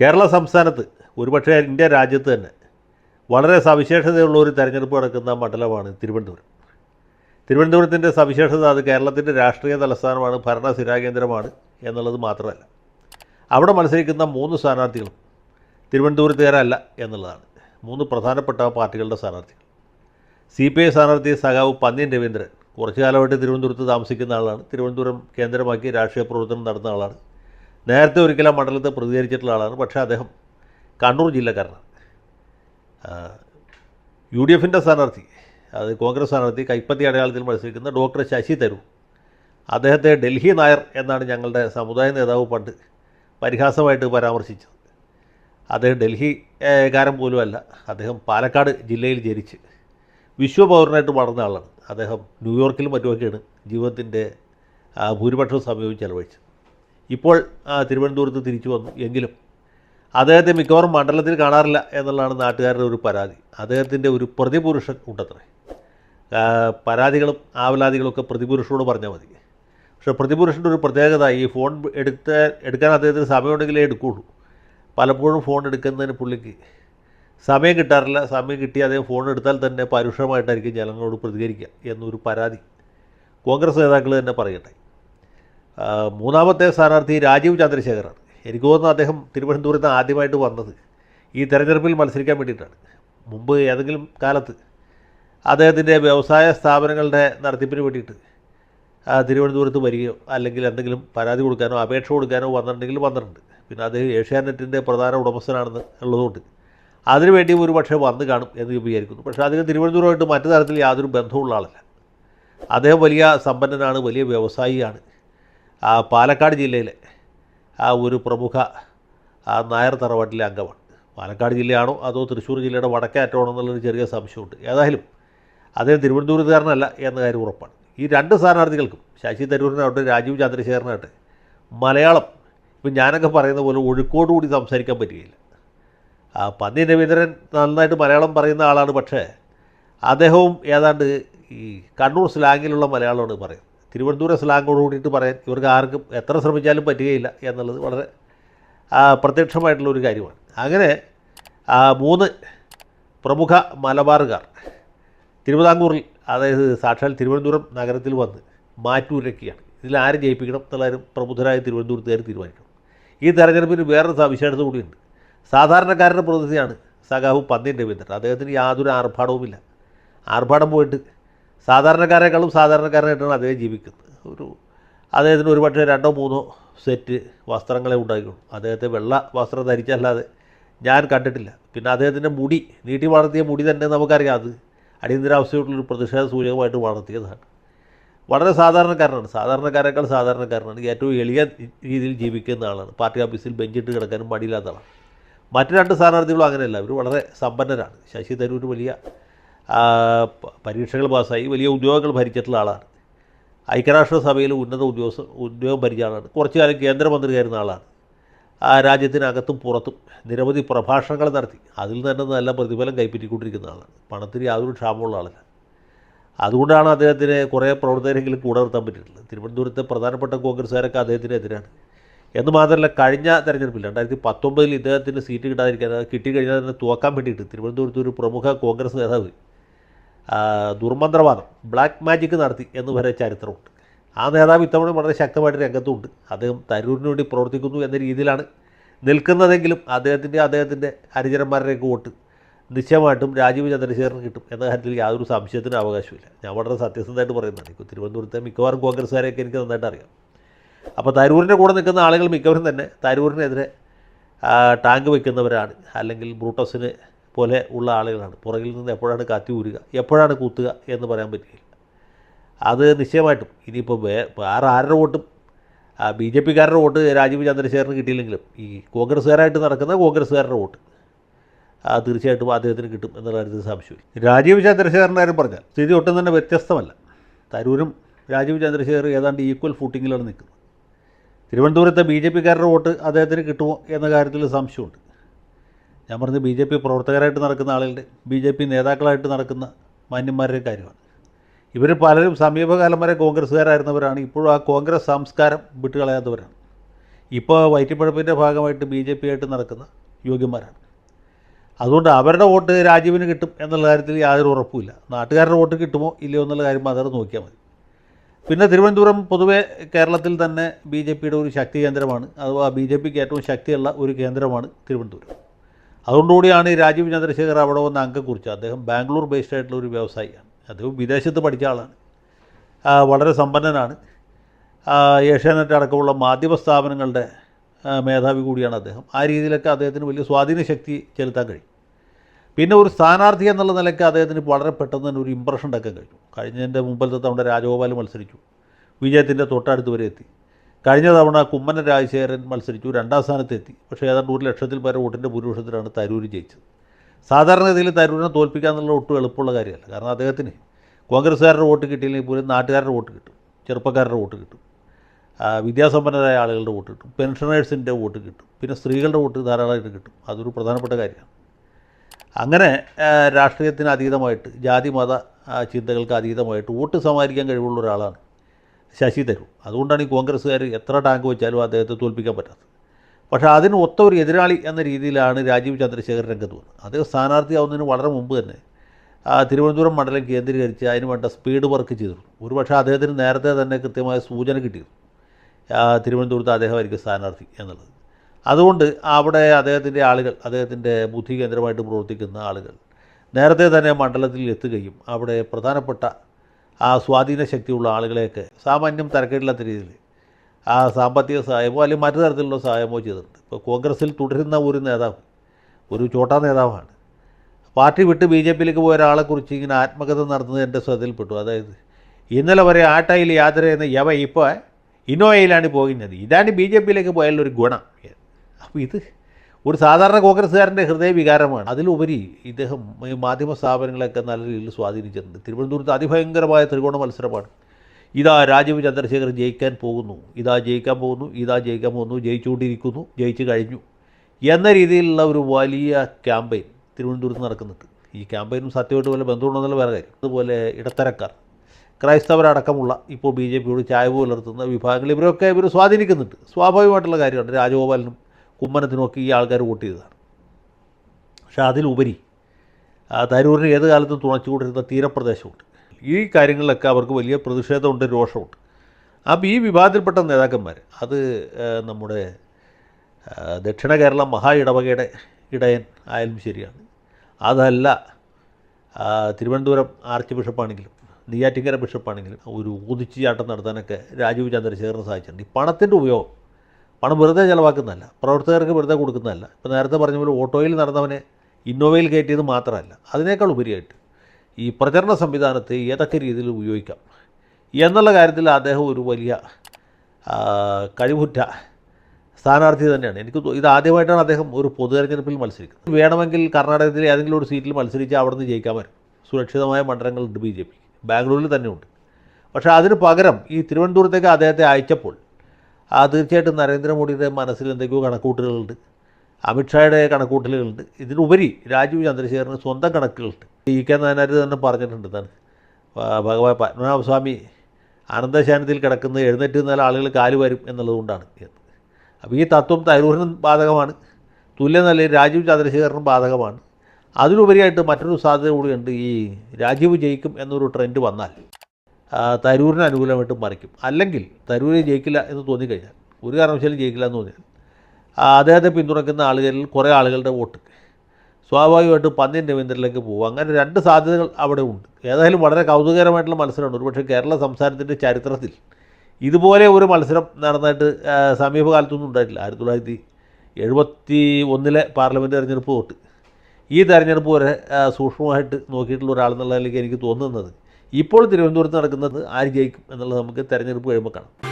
കേരള സംസ്ഥാനത്ത് ഒരുപക്ഷെ ഇന്ത്യ രാജ്യത്ത് തന്നെ വളരെ സവിശേഷതയുള്ള ഒരു തെരഞ്ഞെടുപ്പ് നടക്കുന്ന മണ്ഡലമാണ് തിരുവനന്തപുരം. തിരുവനന്തപുരത്തിന്റെ സവിശേഷത അത് കേരളത്തിന്റെ രാഷ്ട്രീയ തലസ്ഥാനമാണ് ഭരണ സ്ഥിരാകേന്ദ്രമാണ് എന്നുള്ളത് മാത്രമല്ല. അവിടെ മത്സരിക്കുന്ന മൂന്ന് സ്ഥാനാർത്ഥികളും തിരുവനന്തപുരത്തുകാരല്ല എന്നുള്ളതാണ്. മൂന്ന് പ്രധാനപ്പെട്ട പാർട്ടികളുടെ സ്ഥാനാർത്ഥികൾ. സി പി ഐ സ്ഥാനാർത്ഥി സഖാവ് പന്ന്യൻ രവീന്ദ്രൻ കുറച്ചു കാലമായിട്ട് തിരുവനന്തപുരത്ത് താമസിക്കുന്ന ആളാണ്. തിരുവനന്തപുരം കേന്ദ്രമാക്കി രാഷ്ട്രീയ പ്രവർത്തനം നടന്ന ആളാണ്. നേരത്തെ ഒരിക്കലും മണ്ഡലത്തെ പ്രതികരിച്ചിട്ടുള്ള ആളാണ്. പക്ഷേ അദ്ദേഹം കണ്ണൂർ ജില്ലക്കാരനാണ്. യു ഡി എഫിന്റെ സ്ഥാനാർത്ഥി അത് കോൺഗ്രസ് സ്ഥാനാർത്ഥി കൈപ്പത്തി അടയാളത്തിൽ മത്സരിക്കുന്ന ഡോക്ടർ ശശി തരൂർ. അദ്ദേഹത്തെ ഡൽഹി നായർ എന്നാണ് ഞങ്ങളുടെ സമുദായ നേതാവ് പണ്ട് പരിഹാസമായിട്ട് പരാമർശിച്ചത്. അദ്ദേഹം ഡൽഹി കാരൻ പോലുമല്ല അദ്ദേഹം പാലക്കാട് ജില്ലയിൽ ജനിച്ച് വിശ്വപൗരനായിട്ട് വളർന്ന ആളാണ്. അദ്ദേഹം ന്യൂയോർക്കിലും മറ്റുമൊക്കെയാണ് ജീവിതത്തിന്റെ ഭൂരിപക്ഷം സമയവും ചെലവഴിച്ചത്. ഇപ്പോൾ തിരുവനന്തപുരത്ത് തിരിച്ചു വന്നു എങ്കിലും അദ്ദേഹത്തെ മിക്കവാറും മണ്ഡലത്തിൽ കാണാറില്ല എന്നുള്ളതാണ് നാട്ടുകാരുടെ ഒരു പരാതി. അദ്ദേഹത്തിന്റെ ഒരു പ്രതിപുരുഷൻ ഉണ്ടത്രേ. പരാതികളും ആവലാതികളൊക്കെ പ്രതിപുരുഷനോട് പറഞ്ഞാൽ മതി. പക്ഷേ പ്രതിപുരുഷന്റെ ഒരു പ്രത്യേകത ഈ ഫോൺ എടുത്ത എടുക്കാൻ അദ്ദേഹത്തിന് സമയമുണ്ടെങ്കിലേ എടുക്കുകയുള്ളൂ പലപ്പോഴും ഫോൺ എടുക്കുന്നതിന് പുള്ളിക്ക് സമയം കിട്ടാറില്ല. സമയം കിട്ടി അദ്ദേഹം ഫോൺ എടുത്താൽ തന്നെ പരുഷമായിട്ടായിരിക്കും ജനങ്ങളോട് പ്രതികരിക്കുക എന്നൊരു പരാതി കോൺഗ്രസ് നേതാക്കൾ തന്നെ പറയട്ടെ. മൂന്നാമത്തെ സ്ഥാനാർത്ഥി രാജീവ് ചന്ദ്രശേഖറാണ്. എനിക്ക് തോന്നുന്നു അദ്ദേഹം തിരുവനന്തപുരത്ത് ആദ്യമായിട്ട് വന്നത്. ഈ തെരഞ്ഞെടുപ്പിൽ മത്സരിക്കാൻ വേണ്ടിയിട്ടാണ്. മുമ്പ് ഏതെങ്കിലും കാലത്ത് അദ്ദേഹത്തിന്റെ വ്യവസായ സ്ഥാപനങ്ങളുടെ നടത്തിപ്പിന് വേണ്ടിയിട്ട് തിരുവനന്തപുരത്ത് വരികയോ അല്ലെങ്കിൽ എന്തെങ്കിലും പരാതി കൊടുക്കാനോ അപേക്ഷ കൊടുക്കാനോ വന്നിട്ടുണ്ടെങ്കിൽ വന്നിട്ടുണ്ട്. പിന്നെ അദ്ദേഹം ഏഷ്യാനെറ്റിന്റെ പ്രധാന ഉടമസ്ഥനാണെന്ന് ഉള്ളതുകൊണ്ട് അതിനുവേണ്ടി ഒരു പക്ഷേ വന്ന് കാണും എന്ന് വിചാരിക്കുന്നു. പക്ഷേ അദ്ദേഹം തിരുവനന്തപുരമായിട്ട് മറ്റു തരത്തിൽ യാതൊരു ബന്ധമുള്ള ആളല്ല. അദ്ദേഹം വലിയ സമ്പന്നനാണ് വലിയ വ്യവസായിയാണ്. പാലക്കാട് ജില്ലയിലെ ആ ഒരു പ്രമുഖ ആ നായർ തറവാട്ടിലെ അംഗമാണ്. പാലക്കാട് ജില്ലയാണോ അതോ തൃശ്ശൂർ ജില്ലയുടെ വടക്കേ അറ്റമാണോ എന്നുള്ളൊരു ചെറിയ സംശയമുണ്ട്. ഏതായാലും അദ്ദേഹം തിരുവനന്തപുരത്തുകാരനല്ല എന്ന കാര്യം ഉറപ്പാണ്. ഈ രണ്ട് സ്ഥാനാർത്ഥികൾക്കും ശശി തരൂരിനാവട്ടെ രാജീവ് ചന്ദ്രശേഖരനാവട്ടെ മലയാളം ഇപ്പം ഞാനൊക്കെ പറയുന്ന പോലെ ഒഴുക്കോടുകൂടി സംസാരിക്കാൻ പറ്റുകയില്ല. ആ പന്നി രവീന്ദ്രൻ നന്നായിട്ട് മലയാളം പറയുന്ന ആളാണ് പക്ഷേ അദ്ദേഹവും ഏതാണ്ട് ഈ കണ്ണൂർ സ്ലാങ്ങിലുള്ള മലയാളമാണ് പറയുന്നത്. തിരുവനന്തപുരം സ്ലാങ്ങോട് കൂടിയിട്ട് പറയാൻ ഇവർക്ക് ആർക്കും എത്ര ശ്രമിച്ചാലും പറ്റുകയില്ല എന്നുള്ളത് വളരെ പ്രത്യക്ഷമായിട്ടുള്ള ഒരു കാര്യമാണ്. അങ്ങനെ മൂന്ന് പ്രമുഖ മലബാറുകാർ തിരുവിതാംകൂറിൽ അതായത് സാക്ഷാൽ തിരുവനന്തപുരം നഗരത്തിൽ വന്ന് മാറ്റൂരൊക്കെയാണ്. ഇതിൽ ആര് ജയിപ്പിക്കണം എന്നുള്ളവരും പ്രബുദ്ധരായ തിരുവനന്തപുരത്തുകാർ തീരുമാനിക്കണം. ഈ തെരഞ്ഞെടുപ്പിന് വേറൊരു സവിശേഷത കൂടിയുണ്ട്. സാധാരണക്കാരുടെ പ്രതിനിധിയാണ് സഖാവ് പന്ന്യൻ രവീന്ദ്രൻ. അദ്ദേഹത്തിന് യാതൊരു ആർഭാടവുമില്ല. ആർഭാടം പോയിട്ട് സാധാരണക്കാരെക്കാളും സാധാരണക്കാരനായിട്ടാണ് അദ്ദേഹം ജീവിക്കുന്നത്. ഒരു അദ്ദേഹത്തിന് ഒരുപക്ഷെ രണ്ടോ മൂന്നോ സെറ്റ് വസ്ത്രങ്ങളെ ഉണ്ടാക്കിയുള്ളൂ അദ്ദേഹത്തെ വെള്ള വസ്ത്രം ധരിച്ചല്ലാതെ ഞാൻ കണ്ടിട്ടില്ല. പിന്നെ അദ്ദേഹത്തിന്റെ മുടി നീട്ടി വളർത്തിയ മുടി തന്നെ നമുക്കറിയാം അത്. അടിയന്തരാവസ്ഥയോടുള്ളൊരു പ്രതിഷേധ സൂചകമായിട്ട് വളർത്തിയതാണ്. വളരെ സാധാരണക്കാരനാണ്. സാധാരണക്കാരേക്കാൾ സാധാരണക്കാരനാണ്. ഏറ്റവും എളിയ രീതിയിൽ ജീവിക്കുന്ന ആളാണ്. പാർട്ടി ഓഫീസിൽ ബെഞ്ചിട്ട് കിടക്കാനും മടിയില്ലാത്ത ആളാണ്. മറ്റു രണ്ട് സ്ഥാനാർത്ഥികളും അങ്ങനെയല്ല. അവർ വളരെ സമ്പന്നരാണ്. ശശി തരൂർ വലിയ പരീക്ഷകൾ പാസ്സായി. വലിയ ഉദ്യോഗങ്ങൾ ഭരിച്ചിട്ടുള്ള ആളാണ്. ഐക്യരാഷ്ട്രസഭയിൽ ഉന്നത ഉദ്യോഗസ്ഥ ഉദ്യോഗം ഭരിച്ച ആളാണ്. കുറച്ചു കാലം കേന്ദ്രമന്ത്രിയായിരുന്ന ആളാണ്. ആ രാജ്യത്തിനകത്തും പുറത്തും നിരവധി പ്രഭാഷണങ്ങൾ നടത്തി. അതിൽ തന്നെ നല്ല പ്രതിഫലം കൈപ്പറ്റിക്കൊണ്ടിരിക്കുന്ന ആളാണ്. പണത്തിന് യാതൊരു ക്ഷാമമുള്ള ആളല്ല. അതുകൊണ്ടാണ് അദ്ദേഹത്തിന് കുറേ പ്രവർത്തകരെങ്കിലും കൂടെ നിർത്താൻ പറ്റിയിട്ടുള്ളത്. തിരുവനന്തപുരത്തെ പ്രധാനപ്പെട്ട കോൺഗ്രസ്സുകാരൊക്കെ അദ്ദേഹത്തിന് എതിരാണ്. എന്ന് മാത്രമല്ല കഴിഞ്ഞ തെരഞ്ഞെടുപ്പിൽ രണ്ടായിരത്തി പത്തൊമ്പതിൽ ഇദ്ദേഹത്തിന് സീറ്റ് കിട്ടാതിരിക്കാൻ കിട്ടിക്കഴിഞ്ഞാൽ തന്നെ തുറക്കാൻ വേണ്ടിയിട്ട് തിരുവനന്തപുരത്ത് ഒരു പ്രമുഖ കോൺഗ്രസ് നേതാവ് ദുർമന്ത്രവാദം ബ്ലാക്ക് മാജിക് നടത്തി എന്ന് വരെ ചരിത്രമുണ്ട്. ആ നേതാവ് ഇത്തവണ വളരെ ശക്തമായിട്ട് രംഗത്തുണ്ട്. അദ്ദേഹം തരൂരിന് വേണ്ടി പ്രവർത്തിക്കുന്നു എന്ന രീതിയിലാണ് നിൽക്കുന്നതെങ്കിലും അദ്ദേഹത്തിന്റെ അദ്ദേഹത്തിന്റെ ഹരിജനന്മാരുടെയൊക്കെ വോട്ട് നിശ്ചയമായിട്ടും രാജീവ് ചന്ദ്രശേഖരന് കിട്ടും എന്ന കാര്യത്തിൽ യാതൊരു സംശയത്തിനും അവകാശമില്ല ഞാൻ വളരെ സത്യസന്ധമായിട്ട് പറയുന്നതാണ്. ഇപ്പോൾ തിരുവനന്തപുരത്തെ മിക്കവാറും കോൺഗ്രസ്സുകാരെയൊക്കെ എനിക്ക് നന്നായിട്ട് അറിയാം. അപ്പോൾ തരൂരിന്റെ കൂടെ നിൽക്കുന്ന ആളുകൾ മിക്കവരും തന്നെ തരൂരിനെതിരെ ടാങ്ക് വയ്ക്കുന്നവരാണ് അല്ലെങ്കിൽ ബ്രൂട്ടസിന് പോലെ ഉള്ള ആളുകളാണ്. പുറകിൽ നിന്ന് എപ്പോഴാണ് കാത്തി ഊരുക എപ്പോഴാണ് കൂത്തുക എന്ന് പറയാൻ പറ്റില്ല. അത് നിശ്ചയമായിട്ടും ഇനിയിപ്പോൾ വേറെ ആരുടെ വോട്ടും ബി ജെ പിക്കാരുടെ വോട്ട് രാജീവ് ചന്ദ്രശേഖരന് കിട്ടിയില്ലെങ്കിലും ഈ കോൺഗ്രസ്സുകാരായിട്ട് നടക്കുന്ന കോൺഗ്രസ്സുകാരുടെ വോട്ട്. തീർച്ചയായിട്ടും അദ്ദേഹത്തിന് കിട്ടും എന്നുള്ള കാര്യത്തിൽ സംശയമില്ല. രാജീവ് ചന്ദ്രശേഖരന്റെ കാര്യം പറഞ്ഞാൽ സ്ഥിതി ഒട്ടും തന്നെ വ്യത്യസ്തമല്ല. തരൂരും രാജീവ് ചന്ദ്രശേഖർ ഏതാണ്ട് ഈക്വൽ ഫൂട്ടിങ്ങിലാണ് നിൽക്കുന്നത്. തിരുവനന്തപുരത്തെ ബി ജെ പിക്കാരുടെ വോട്ട് അദ്ദേഹത്തിന് കിട്ടുമോ എന്ന കാര്യത്തിൽ സംശയമുണ്ട്. ഞാൻ പറഞ്ഞത് ബി ജെ പി പ്രവർത്തകരായിട്ട് നടക്കുന്ന ആളുകളുടെ ബി ജെ പി നേതാക്കളായിട്ട് നടക്കുന്ന മാന്യന്മാരുടെ കാര്യമാണ്. ഇവർ പലരും സമീപകാലം വരെ കോൺഗ്രസ്സുകാരായിരുന്നവരാണ്. ഇപ്പോഴും ആ കോൺഗ്രസ് സംസ്കാരം വിട്ടുകളയാത്തവരാണ്. ഇപ്പോൾ വയറ്റിപ്പഴപ്പിന്റെ ഭാഗമായിട്ട് ബി ജെ പി ആയിട്ട് നടക്കുന്ന യോഗ്യന്മാരാണ്. അതുകൊണ്ട് അവരുടെ വോട്ട് രാജീവിന് കിട്ടും എന്നുള്ള കാര്യത്തിൽ യാതൊരു ഉറപ്പുമില്ല. നാട്ടുകാരുടെ വോട്ട് കിട്ടുമോ ഇല്ലയോ എന്നുള്ള കാര്യം മാത്രം നോക്കിയാൽ മതി. പിന്നെ തിരുവനന്തപുരം പൊതുവെ കേരളത്തിൽ തന്നെ ബി ജെ പിയുടെ ഒരു ശക്തി കേന്ദ്രമാണ്. അഥവാ ബി ജെ പിക്ക് ഏറ്റവും ശക്തിയുള്ള ഒരു കേന്ദ്രമാണ് തിരുവനന്തപുരം. അതുകൊണ്ടുകൂടിയാണ് ഈ രാജീവ് ചന്ദ്രശേഖർ അവിടെ വന്ന അംഗം അദ്ദേഹം ബാംഗ്ലൂർ ബേസ്ഡ് ആയിട്ടുള്ള ഒരു വ്യവസായിയാണ്. അദ്ദേഹം വിദേശത്ത് പഠിച്ച ആളാണ്. വളരെ സമ്പന്നനാണ്. ഏഷ്യാനെറ്റ് അടക്കമുള്ള മാധ്യമ സ്ഥാപനങ്ങളുടെ മേധാവി കൂടിയാണ് അദ്ദേഹം. ആ രീതിയിലൊക്കെ അദ്ദേഹത്തിന് വലിയ സ്വാധീന ശക്തി ചെലുത്താൻ കഴിയും. പിന്നെ ഒരു സ്ഥാനാർത്ഥി എന്നുള്ള നിലയ്ക്ക് അദ്ദേഹത്തിന് വളരെ പെട്ടെന്ന് തന്നെ ഒരു ഇമ്പ്രഷൻ ഉണ്ടാക്കാൻ കഴിഞ്ഞു. കഴിഞ്ഞതിന്റെ മുമ്പിലത്തെ തവണ രാജഗോപാൽ മത്സരിച്ചു. വിജയത്തിന്റെ തൊട്ടടുത്ത് വരെ എത്തി. കഴിഞ്ഞ തവണ കുമ്മന രാജശേഖരൻ മത്സരിച്ചു രണ്ടാം സ്ഥാനത്തെത്തി. പക്ഷേ ഏതാണ്ട് ഒരു ലക്ഷത്തിൽ പേരെ വോട്ടിന്റെ ഭൂരിപക്ഷത്തിലാണ് തരൂർ ജയിച്ചത്. സാധാരണഗതിയിൽ തരൂരിനെ തോൽപ്പിക്കുക എന്നുള്ള ഒട്ടും എളുപ്പമുള്ള കാര്യമല്ല. കാരണം അദ്ദേഹത്തിന് കോൺഗ്രസ്സുകാരുടെ വോട്ട് കിട്ടിയില്ലെങ്കിൽ പോലും നാട്ടുകാരുടെ വോട്ട് കിട്ടും ചെറുപ്പക്കാരുടെ വോട്ട് കിട്ടും വിദ്യാസമ്പന്നരായ ആളുകളുടെ വോട്ട് കിട്ടും പെൻഷനേഴ്സിന്റെ വോട്ട് കിട്ടും പിന്നെ സ്ത്രീകളുടെ വോട്ട് ധാരാളമായിട്ട് കിട്ടും. അതൊരു പ്രധാനപ്പെട്ട കാര്യമാണ്. അങ്ങനെ രാഷ്ട്രീയത്തിന് അതീതമായിട്ട് ജാതി മത ചിന്തകൾക്ക് അതീതമായിട്ട് വോട്ട് സമാഹരിക്കാൻ കഴിവുള്ള ഒരാളാണ് ശശി തരൂർ. അതുകൊണ്ടാണ് ഈ കോൺഗ്രസ്സുകാർ എത്ര ടാങ്ക് വെച്ചാലും അദ്ദേഹത്തെ തോൽപ്പിക്കാൻ പറ്റാത്തത്. പക്ഷേ അതിന് ഒത്ത ഒരു എതിരാളി എന്ന രീതിയിലാണ് രാജീവ് ചന്ദ്രശേഖർ രംഗത്ത് വന്നത്. അദ്ദേഹം സ്ഥാനാർത്ഥിയാവുന്നതിന് വളരെ മുമ്പ് തന്നെ തിരുവനന്തപുരം മണ്ഡലം കേന്ദ്രീകരിച്ച് അതിന് വേണ്ട സ്പീഡ് വർക്ക് ചെയ്തിരുന്നു. ഒരുപക്ഷെ അദ്ദേഹത്തിന് നേരത്തെ തന്നെ കൃത്യമായ സൂചന കിട്ടിയിരുന്നു. തിരുവനന്തപുരത്ത് അദ്ദേഹമായിരിക്കും സ്ഥാനാർത്ഥി എന്നുള്ളത്. അതുകൊണ്ട് അവിടെ അദ്ദേഹത്തിന്റെ ആളുകൾ അദ്ദേഹത്തിന്റെ ബുദ്ധി കേന്ദ്രമായിട്ട് പ്രവർത്തിക്കുന്ന ആളുകൾ നേരത്തെ തന്നെ മണ്ഡലത്തിൽ എത്തുകയും അവിടെ പ്രധാനപ്പെട്ട ആ സ്വാധീന ശക്തിയുള്ള ആളുകളെയൊക്കെ സാമാന്യം തരക്കേടില്ലാത്ത രീതിയിൽ ആ സാമ്പത്തിക സഹായമോ അല്ലെങ്കിൽ മറ്റു തരത്തിലുള്ള സഹായമോ ചെയ്തിട്ടുണ്ട്. ഇപ്പോൾ കോൺഗ്രസ്സിൽ തുടരുന്ന ഒരു നേതാവ് ഒരു ചോട്ടാ നേതാവാണ്. പാർട്ടി വിട്ട് ബി ജെ പിയിലേക്ക് പോയ ഒരാളെക്കുറിച്ച് ഇങ്ങനെ ആത്മകഥ നടത്തുന്നത് എന്റെ ശ്രദ്ധയിൽപ്പെട്ടു. അതായത് ഇന്നലെ വരെ ആട്ടയിൽ യാത്ര ചെയ്യുന്ന യവ ഇപ്പോൾ ഇന്നോവയിലാണ് പോകുന്നത് ഇതാണ് ബി ജെ പിയിലേക്ക് പോയാലുള്ളൊരു ഗുണം. അപ്പോൾ ഇത് ഒരു സാധാരണ കോൺഗ്രസ്സുകാരന്റെ ഹൃദയവികാരമാണ്. അതിലുപരി ഇദ്ദേഹം ഈ മാധ്യമ സ്ഥാപനങ്ങളെയൊക്കെ നല്ല രീതിയിൽ സ്വാധീനിച്ചിട്ടുണ്ട്. തിരുവനന്തപുരത്ത് അതിഭയങ്കരമായ ത്രികോണ മത്സരമാണ്. ഇതാ രാജീവ് ചന്ദ്രശേഖർ ജയിക്കാൻ പോകുന്നു. ഇതാ ജയിക്കാൻ പോകുന്നു. ഇതാ ജയിക്കാൻ പോകുന്നു. ജയിച്ചുകൊണ്ടിരിക്കുന്നു. ജയിച്ചു കഴിഞ്ഞു. എന്ന രീതിയിലുള്ള ഒരു വലിയ ക്യാമ്പയിൻ തിരുവനന്തപുരത്ത് നടക്കുന്നുണ്ട്. ഈ ക്യാമ്പയിനും സത്യമായിട്ട് പോലെ ബന്ധമുണ്ടെന്നുള്ള വേറെ കാര്യം. അതുപോലെ ഇടത്തരക്കാർ ക്രൈസ്തവരടക്കമുള്ള ഇപ്പോൾ ബി ജെ പിയോട് ചായവ് പുലർത്തുന്ന വിഭാഗങ്ങൾ ഇവരൊക്കെ ഇവർ സ്വാധീനിക്കുന്നുണ്ട്. സ്വാഭാവികമായിട്ടുള്ള കാര്യമാണ്. രാജഗോപാലിനും കുമ്മനത്തിനും ഒക്കെ ഈ ആൾക്കാർ വോട്ട് ചെയ്തതാണ്. പക്ഷേ അതിലുപരി തരൂരിന് ഏത് കാലത്തും തുണച്ചുകൊണ്ടിരുന്ന തീരപ്രദേശമുണ്ട്. ഈ കാര്യങ്ങളിലൊക്കെ അവർക്ക് വലിയ പ്രതിഷേധമുണ്ട് രോഷമുണ്ട്. അപ്പോൾ ഈ വിഭാഗത്തിൽപ്പെട്ട നേതാക്കന്മാർ അത് നമ്മുടെ ദക്ഷിണ കേരള മഹാ ഇടവകയുടെ ഇടയൻ ആയാലും ശരിയാണ്. അതല്ല തിരുവനന്തപുരം ആർച്ച് ബിഷപ്പാണെങ്കിലും നെയ്യാറ്റിങ്കര ബിഷപ്പാണെങ്കിലും ഒരു ഊതിച്ചു ചാട്ടം നടത്താനൊക്കെ രാജീവ് ചന്ദ്രശേഖരന് സാധിച്ചിട്ടുണ്ട് ഈ പണത്തിന്റെ ഉപയോഗം പണം വെറുതെ ചിലവാക്കുന്നതല്ല. പ്രവർത്തകർക്ക് വെറുതെ കൊടുക്കുന്നതല്ല. ഇപ്പോൾ നേരത്തെ പറഞ്ഞ പോലെ ഓട്ടോയിൽ നടന്നവനെ ഇന്നോവയിൽ കയറ്റിയത് മാത്രമല്ല അതിനേക്കാൾ ഉപരിയായിട്ട് ഈ പ്രചരണ സംവിധാനത്തെ ഏതൊക്കെ രീതിയിൽ ഉപയോഗിക്കാം എന്നുള്ള കാര്യത്തിൽ അദ്ദേഹം ഒരു വലിയ കഴിവുറ്റ സ്ഥാനാർത്ഥി തന്നെയാണ്. എനിക്ക് ഇത് ആദ്യമായിട്ടാണ് അദ്ദേഹം ഒരു പൊതു തെരഞ്ഞെടുപ്പിൽ മത്സരിക്കുന്നത്. വേണമെങ്കിൽ കർണാടകത്തിലെ ഏതെങ്കിലും ഒരു സീറ്റിൽ മത്സരിച്ച് അവിടെ നിന്ന് ജയിക്കാൻ വരും സുരക്ഷിതമായ മണ്ഡലങ്ങളുണ്ട് ബി ജെ പി ബാംഗ്ലൂരിൽ തന്നെയുണ്ട് പക്ഷേ അതിന് പകരം ഈ തിരുവനന്തപുരത്തേക്ക് അദ്ദേഹത്തെ അയച്ചപ്പോൾ തീർച്ചയായിട്ടും നരേന്ദ്രമോദിയുടെ മനസ്സിൽ എന്തൊക്കെയോ കണക്കൂട്ടലുകളുണ്ട്. അമിത്ഷായുടെ കണക്കൂട്ടലുകളുണ്ട്. ഇതിനുപരി രാജീവ് ചന്ദ്രശേഖരന് സ്വന്തം കണക്കുകളുണ്ട്. ഇ കെ നായനാർ തന്നെ പറഞ്ഞിട്ടുണ്ട് താൻ ഭഗവാൻ പത്മനാഭസ്വാമി ആനന്ദശാനത്തിൽ കിടക്കുന്ന എഴുന്നേറ്റ് നിന്നാൽ ആളുകൾ കാൽ വരും എന്നുള്ളതുകൊണ്ടാണ്. അപ്പോൾ ഈ തത്വം തരൂരിനും ബാധകമാണ്. തുല്യ നിലയിൽ രാജീവ് ചന്ദ്രശേഖരനും ബാധകമാണ്. അതിലുപരിയായിട്ട് മറ്റൊരു സാധ്യത കൂടിയുണ്ട് ഈ രാജീവ് ജയിക്കും എന്നൊരു ട്രെൻഡ് വന്നാൽ. തരൂരിന് അനുകൂലമായിട്ട് മറിക്കും. അല്ലെങ്കിൽ തരൂര് ജയിക്കില്ല എന്ന് തോന്നിക്കഴിഞ്ഞാൽ ഒരു കാരണവശാലും ജയിക്കില്ല എന്ന് തോന്നിയാൽ അദ്ദേഹത്തെ പിന്തുണയ്ക്കുന്ന ആളുകളിൽ കുറേ ആളുകളുടെ വോട്ട്. സ്വാഭാവികമായിട്ടും പന്ന്യൻ രവീന്ദ്രനിലേക്ക് പോകും. അങ്ങനെ രണ്ട് സാധ്യതകൾ അവിടെ ഉണ്ട്. ഏതായാലും വളരെ കൗതുകകരമായിട്ടുള്ള മത്സരമാണ്. ഒരുപക്ഷെ കേരള സംസ്ഥാനത്തിന്റെ ചരിത്രത്തിൽ ഇതുപോലെ ഒരു മത്സരം നടന്നിട്ട് സമീപകാലത്തൊന്നും ഉണ്ടായിട്ടില്ല. ആയിരത്തി തൊള്ളായിരത്തി എഴുപത്തി ഒന്നിലെ പാർലമെന്റ് തെരഞ്ഞെടുപ്പ് തൊട്ട് ഈ തെരഞ്ഞെടുപ്പ് വരെ സൂക്ഷ്മമായിട്ട് നോക്കിയിട്ടുള്ള ഒരാളെന്നുള്ള നിലയ്ക്ക് എനിക്ക് തോന്നുന്നത് ഇപ്പോൾ തിരുവനന്തപുരത്ത് നടക്കുന്നത് ആര് ജയിക്കും എന്നുള്ളത് നമുക്ക് തെരഞ്ഞെടുപ്പ് കഴിയുമ്പോൾ കാണാം.